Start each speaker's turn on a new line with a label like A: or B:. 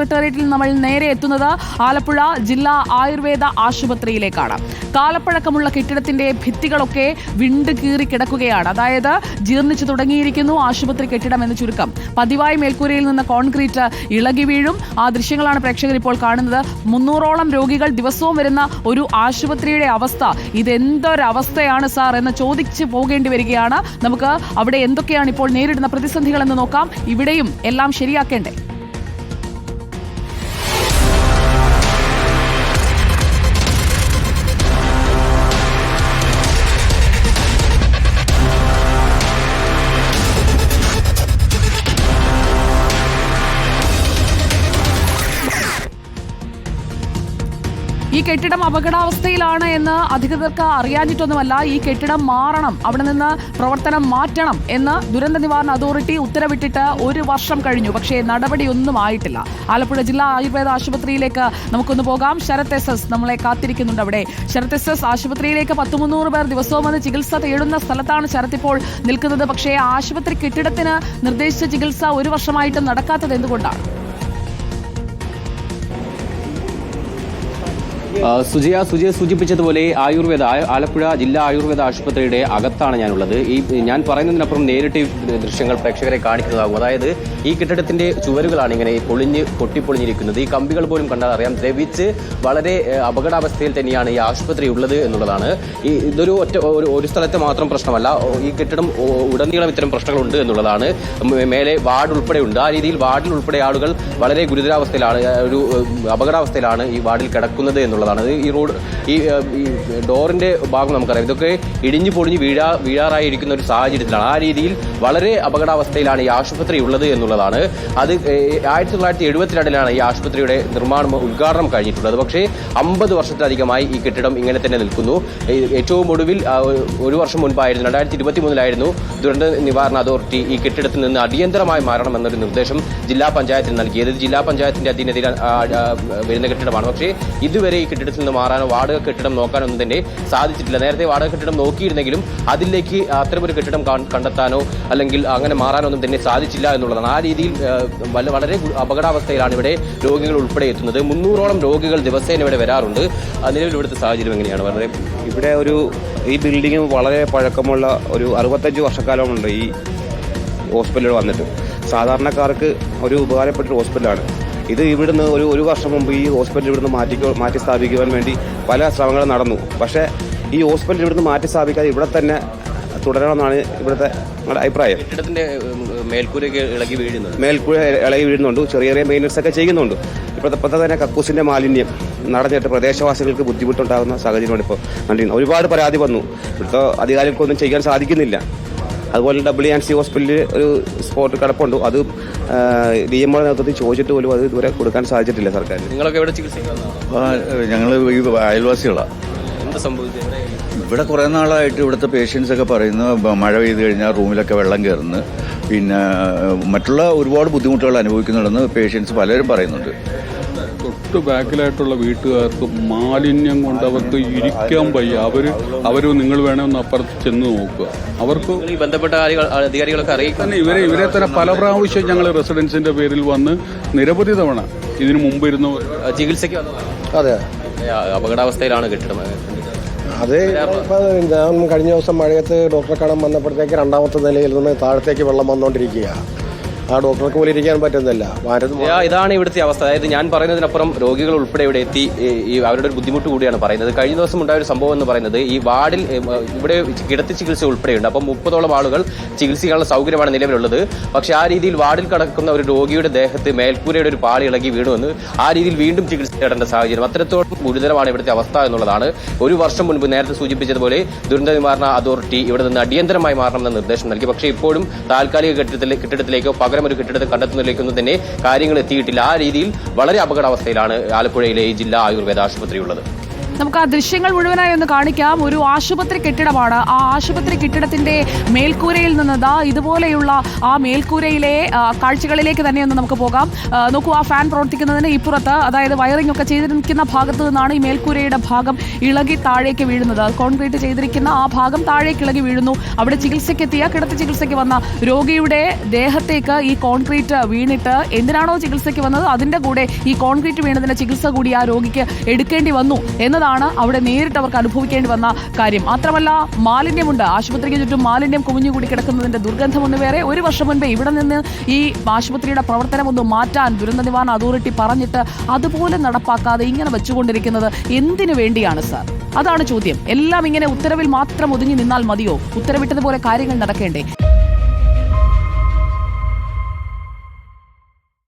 A: സെക്രട്ടേറിയറ്റിൽ നമ്മൾ നേരെ എത്തുന്നത് ആലപ്പുഴ ജില്ലാ ആയുർവേദ ആശുപത്രിയിലേക്കാണ്. കാലപ്പഴക്കമുള്ള കെട്ടിടത്തിന്റെ ഭിത്തികളൊക്കെ വിണ്ട് കീറി കിടക്കുകയാണ്. അതായത് ജീർണിച്ചു തുടങ്ങിയിരിക്കുന്നു ആശുപത്രി കെട്ടിടം എന്ന് ചുരുക്കം. പതിവായി മേൽക്കൂരയിൽ നിന്ന് കോൺക്രീറ്റ് ഇളകി വീഴും. ആ ദൃശ്യങ്ങളാണ് പ്രേക്ഷകർ ഇപ്പോൾ കാണുന്നത്. മുന്നൂറോളം രോഗികൾ ദിവസവും വരുന്ന ഒരു ആശുപത്രിയുടെ അവസ്ഥ. ഇതെന്തൊരവസ്ഥയാണ് സാർ എന്ന് ചോദിച്ചു പോകേണ്ടി വരികയാണ്. നമുക്ക് അവിടെ എന്തൊക്കെയാണ് ഇപ്പോൾ നേരിടുന്ന പ്രതിസന്ധികൾ എന്ന് നോക്കാം. ഇവിടെയും എല്ലാം ശരിയാക്കേണ്ടേ? കെട്ടിടം അപകടാവസ്ഥയിലാണ് എന്ന് അധികൃതർക്ക് അറിയാഞ്ഞിട്ടൊന്നുമല്ല. ഈ കെട്ടിടം മാറണം അവിടെ നിന്ന് പ്രവർത്തനം മാറ്റണം എന്ന് ദുരന്ത നിവാരണ അതോറിറ്റി ഉത്തരവിട്ടിട്ട് ഒരു വർഷം കഴിഞ്ഞു. പക്ഷേ നടപടിയൊന്നും ആയിട്ടില്ല. ആലപ്പുഴ ജില്ലാ ആയുർവേദ ആശുപത്രിയിലേക്ക് നമുക്കൊന്ന് പോകാം. ശരത് എസ് എസ് നമ്മളെ കാത്തിരിക്കുന്നുണ്ട് അവിടെ. ശരത് എസ് എസ് ആശുപത്രിയിലേക്ക് പത്ത് മുന്നൂറ് പേർ ദിവസവും വന്ന് ചികിത്സ തേടുന്ന സ്ഥലത്താണ് ശരത് ഇപ്പോൾ നിൽക്കുന്നത്. പക്ഷേ ആശുപത്രി കെട്ടിടത്തിന് നിർദ്ദേശിച്ച ചികിത്സ ഒരു വർഷമായിട്ടും നടക്കാത്തത് എന്തുകൊണ്ടാണ്?
B: സുജയ സുജയ സൂചിപ്പിച്ചതുപോലെ ആയുർവേദ ആലപ്പുഴ ജില്ലാ ആയുർവേദ ആശുപത്രിയുടെ അകത്താണ് ഞാനുള്ളത്. ഈ ഞാൻ പറയുന്നതിനപ്പുറം നേരിട്ട് ദൃശ്യങ്ങൾ പ്രേക്ഷകരെ കാണിക്കുന്നതാകും. അതായത് ഈ കെട്ടിടത്തിന്റെ ചുവരുകളാണ് ഇങ്ങനെ പൊളിഞ്ഞ് പൊട്ടിപ്പൊളിഞ്ഞിരിക്കുന്നത്. ഈ കമ്പികൾ പോലും കണ്ടാൽ അറിയാം. ദ്രവിച്ച് വളരെ അപകടാവസ്ഥയിൽ തന്നെയാണ് ഈ ആശുപത്രി ഉള്ളത് എന്നുള്ളതാണ്. ഈ ഇതൊരു ഒറ്റ ഒരു സ്ഥലത്തെ മാത്രം പ്രശ്നമല്ല. ഈ കെട്ടിടം ഉടനീളം ഇത്തരം പ്രശ്നങ്ങളുണ്ട് എന്നുള്ളതാണ്. മേലെ വാർഡ് ഉൾപ്പെടെ ഉണ്ട് ആ രീതിയിൽ വാർഡിൽ ഉൾപ്പെടെ ആളുകൾ വളരെ ഗുരുതരാവസ്ഥയിലാണ് ഒരു അപകടാവസ്ഥയിലാണ് ഈ വാർഡിൽ കിടക്കുന്നത് ഇത് ഈ റോഡ് ഈ ഡോറിന്റെ ഭാഗം നമുക്കറിയാം. ഇതൊക്കെ ഇടിഞ്ഞു പൊളിഞ്ഞ് വീഴാ വീഴാറായിരിക്കുന്ന ഒരു സാഹചര്യത്തിലാണ്. ആ രീതിയിൽ വളരെ അപകടാവസ്ഥയിലാണ് ഈ ആശുപത്രി ഉള്ളത് എന്നുള്ളതാണ്. അത് ആയിരത്തി തൊള്ളായിരത്തി എഴുപത്തിരണ്ടിലാണ് ഈ ആശുപത്രിയുടെ നിർമ്മാണം ഉദ്ഘാടനം കഴിഞ്ഞിട്ടുള്ളത്. പക്ഷേ അമ്പത് വർഷത്തിലധികമായി ഈ കെട്ടിടം ഇങ്ങനെ തന്നെ നിൽക്കുന്നു. ഏറ്റവും ഒടുവിൽ ഒരു വർഷം മുൻപായിരുന്നു രണ്ടായിരത്തി ഇരുപത്തി മൂന്നിലായിരുന്നു ദുരന്ത നിവാരണ അതോറിറ്റി ഈ കെട്ടിടത്തിൽ നിന്ന് അടിയന്തരമായി മാറണം എന്നൊരു നിർദ്ദേശം ജില്ലാ പഞ്ചായത്തിന് നൽകിയത്. ജില്ലാ പഞ്ചായത്തിന്റെ അധീനതയിൽ വരുന്ന കെട്ടിടമാണ്. പക്ഷേ ഇതുവരെ ഈ കെട്ടിടത്തിൽ നിന്ന് മാറാനോ വാടക കെട്ടിടം നോക്കാനോ ഒന്നും തന്നെ സാധിച്ചിട്ടില്ല. നേരത്തെ വാടക കെട്ടിടം നോക്കിയിരുന്നെങ്കിലും അതിലേക്ക് അത്തരമൊരു കെട്ടിടം കണ്ടെത്താനോ അല്ലെങ്കിൽ അങ്ങനെ മാറാനോ ഒന്നും തന്നെ സാധിച്ചില്ല എന്നുള്ളതാണ്. ആ രീതിയിൽ വളരെ അപകടാവസ്ഥയിലാണ് ഇവിടെ രോഗികൾ ഉൾപ്പെടെ എത്തുന്നത്. മുന്നൂറോളം രോഗികൾ ദിവസേന ഇവിടെ വരാറുണ്ട്. നിലവിൽ ഇവിടുത്തെ സാഹചര്യം എങ്ങനെയാണ്? വളരെ
C: ഇവിടെ ഒരു ഈ ബിൽഡിംഗ് വളരെ പഴക്കമുള്ള ഒരു അറുപത്തഞ്ച് വർഷക്കാലമുണ്ട് ഈ ഹോസ്പിറ്റലിൽ വന്നിട്ട്. സാധാരണക്കാർക്ക് ഒരു ഉപകാരപ്പെട്ട ഹോസ്പിറ്റലാണ്. ഇത് ഇവിടുന്ന് ഒരു ഒരു വർഷം മുമ്പ് ഈ ഹോസ്പിറ്റൽ ഇവിടുന്ന് മാറ്റി മാറ്റി സ്ഥാപിക്കുവാൻ വേണ്ടി പല ശ്രമങ്ങളും നടന്നു. പക്ഷേ ഈ ഹോസ്പിറ്റൽ ഇവിടുന്ന് മാറ്റി സ്ഥാപിക്കാതെ ഇവിടെ തന്നെ തുടരണമെന്നാണ് ഇവിടുത്തെ ഞങ്ങളുടെ അഭിപ്രായം.
B: കെട്ടിടത്തിന്റെ മേൽക്കൂരയൊക്കെ ഇളകി വീഴുന്നത്
C: മേൽക്കൂര ഇളകി വീഴുന്നുണ്ട്. ചെറിയ ചെറിയ മെയിന്റനൻസ് ഒക്കെ ചെയ്യുന്നുണ്ട്. ഇപ്പോഴത്തെ ഇപ്പോഴത്തെ തന്നെ കക്കൂസിന്റെ മാലിന്യം നടന്നിട്ട് പ്രദേശവാസികൾക്ക് ബുദ്ധിമുട്ടുണ്ടാകുന്ന സാഹചര്യമാണ് ഇപ്പോൾ. കണ്ടിരുന്നത് ഒരുപാട് പരാതി വന്നു. ഇവിടുത്തെ അധികാരികൾക്കൊന്നും ചെയ്യാൻ സാധിക്കുന്നില്ല. അതുപോലെ ഡബ്ല്യു ആൻഡ് സി ഹോസ്പിറ്റലിൽ ഒരു സ്പോട്ട് കിടപ്പുണ്ട്. അത് ഡി എം ഒയുടെ നേതൃത്വത്തിൽ ചോദിച്ചിട്ട് പോലും അത് ഇതുവരെ കൊടുക്കാൻ സാധിച്ചിട്ടില്ല സർക്കാർ
B: നിങ്ങളൊക്കെ എവിടെ ചികിത്സിക്കാൻ
D: ഞങ്ങൾ ഈ അയൽവാസികളാണ്
B: എന്ത് സംഭവിച്ചത്?
D: ഇവിടെ കുറേ നാളായിട്ട് ഇവിടുത്തെ പേഷ്യൻസ് ഒക്കെ പറയുന്നു മഴ പെയ്ത് കഴിഞ്ഞാൽ റൂമിലൊക്കെ വെള്ളം കയറുന്നു. പിന്നെ മറ്റുള്ള ഒരുപാട് ബുദ്ധിമുട്ടുകൾ അനുഭവിക്കുന്നുണ്ടെന്ന് പേഷ്യൻസ് പലരും പറയുന്നുണ്ട്.
E: തൊട്ട് ബാക്കിലായിട്ടുള്ള വീട്ടുകാർക്ക് മാലിന്യം കൊണ്ട് അവർക്ക് ഇരിക്കാൻ വയ്യ. അവർ അവർ നിങ്ങൾ വേണമെന്ന് അപ്പുറത്ത് ചെന്ന് നോക്കുക. അവർക്ക്
B: ബന്ധപ്പെട്ട അധികാരികളൊക്കെ അറിയിക്കാൻ
E: തന്നെ ഇവരെ ഇവരെ തന്നെ പല പ്രാവശ്യം ഞങ്ങൾ റെസിഡൻസിന്റെ പേരിൽ വന്ന് നിരവധി തവണ ഇതിനു മുമ്പ് ഇരുന്ന്
B: ചികിത്സയ്ക്ക്.
F: അതെ.
B: അപകടാവസ്ഥയിലാണ് കെട്ടിടം.
F: അത് ഞാൻ കഴിഞ്ഞ ദിവസം മഴയത്ത് ഡോക്ടറെ കാണാൻ വന്നപ്പോഴത്തേക്ക് രണ്ടാമത്തെ നിലയിൽ നിന്ന് താഴത്തേക്ക് വെള്ളം വന്നുകൊണ്ടിരിക്കുക ആ ഡോക്ടർക്ക് പോലും ഇരിക്കാൻ പറ്റുന്നില്ല.
B: ഇതാണ് ഇവിടുത്തെ അവസ്ഥ. അതായത് ഞാൻ പറയുന്നതിനപ്പുറം രോഗികൾ ഉൾപ്പെടെ ഇവിടെ എത്തി ഈ- അവരുടെ ഒരു ബുദ്ധിമുട്ട് കൂടിയാണ് പറയുന്നത്. കഴിഞ്ഞ ദിവസം ഉണ്ടായ ഒരു സംഭവം എന്ന് പറയുന്നത് ഈ വാർഡിൽ ഇവിടെ കിടത്തി ചികിത്സ ഉൾപ്പെടെയുണ്ട്. അപ്പം മുപ്പതോളം ആളുകൾ ചികിത്സിക്കാനുള്ള സൗകര്യമാണ് നിലവിലുള്ളത്. പക്ഷേ ആ രീതിയിൽ വാർഡിൽ കിടക്കുന്ന ഒരു രോഗിയുടെ ദേഹത്ത് മേൽക്കൂരയുടെ ഒരു പാളി ഇളകി വീണുവെന്ന് ആ രീതിയിൽ വീണ്ടും ചികിത്സ തേടേണ്ട സാഹചര്യം അത്രത്തോളം ഗുരുതരമാണ് ഇവിടുത്തെ അവസ്ഥ എന്നുള്ളതാണ്. ഒരു വർഷം മുൻപ് നേരത്തെ സൂചിപ്പിച്ചതുപോലെ ദുരന്ത നിവാരണ അതോറിറ്റി ഇവിടെ നിന്ന് അടിയന്തരമായി മാറണമെന്ന നിർദ്ദേശം നൽകി. പക്ഷേ ഇപ്പോഴും താൽക്കാലിക കെട്ടിടത്തിലെ കെട്ടിടത്തിലേക്കോ പകരം ഒരു കെട്ടിടത്തെ കണ്ടെത്തുന്നതിലേക്കൊന്നും തന്നെ കാര്യങ്ങൾ എത്തിയിട്ടില്ല. ആ രീതിയിൽ വളരെ അപകടാവസ്ഥയിലാണ് ആലപ്പുഴയിലെ ഈ ജില്ലാ ആയുർവേദ ആശുപത്രി ഉള്ളത്
A: നമുക്ക് ആ ദൃശ്യങ്ങൾ മുഴുവനായി ഒന്ന് കാണിക്കാം. ഒരു ആശുപത്രി കെട്ടിടമാണ്. ആ ആശുപത്രി കെട്ടിടത്തിന്റെ മേൽക്കൂരയിൽ നിന്ന് ദാ ഇതുപോലെയുള്ള ആ മേൽക്കൂരയിലെ കാഴ്ചകളിലേക്ക് തന്നെ ഒന്ന് നമുക്ക് പോകാം. നോക്കൂ ആ ഫാൻ പ്രവർത്തിക്കുന്നതിന് ഇപ്പുറത്ത് അതായത് വയറിംഗ് ഒക്കെ ചെയ്തിരിക്കുന്ന ഭാഗത്ത് നിന്നാണ് ഈ മേൽക്കൂരയുടെ ഭാഗം ഇളകി താഴേക്ക് വീഴുന്നത്. കോൺക്രീറ്റ് ചെയ്തിരിക്കുന്ന ആ ഭാഗം താഴേക്ക് ഇളകി വീഴുന്നു. അവിടെ ചികിത്സയ്ക്കെത്തിയ കിടത്തി ചികിത്സയ്ക്ക് വന്ന രോഗിയുടെ ദേഹത്തേക്ക് ഈ കോൺക്രീറ്റ് വീണിട്ട് എന്തിനാണോ ചികിത്സയ്ക്ക് വന്നത്? അതിന്റെ കൂടെ ഈ കോൺക്രീറ്റ് വീണതിന്റെ ചികിത്സ കൂടി ആ രോഗിക്ക് എടുക്കേണ്ടി വന്നു. എന്നതാണ് അവിടെ നേരിട്ട് അവർക്ക് അനുഭവിക്കേണ്ടി വന്ന കാര്യം. മാത്രമല്ല മാലിന്യമുണ്ട്. ആശുപത്രിക്ക് ചുറ്റും മാലിന്യം കുമിഞ്ഞുകൂടി കിടക്കുന്നതിന്റെ ദുർഗന്ധം ഒന്ന് വേറെ ഒരു വർഷം മുൻപേ ഇവിടെ നിന്ന് ഈ ആശുപത്രിയുടെ പ്രവർത്തനം ഒന്ന് മാറ്റാൻ ദുരന്ത നിവാരണ അതോറിറ്റി പറഞ്ഞിട്ട് അതുപോലെ നടപ്പാക്കാതെ ഇങ്ങനെ വെച്ചുകൊണ്ടിരിക്കുന്നത് എന്തിനു വേണ്ടിയാണ് സാർ? അതാണ് ചോദ്യം. എല്ലാം ഇങ്ങനെ ഉത്തരവിൽ മാത്രം ഒതുങ്ങി നിന്നാൽ മതിയോ? ഉത്തരവിട്ടതുപോലെ കാര്യങ്ങൾ നടക്കേണ്ടേ?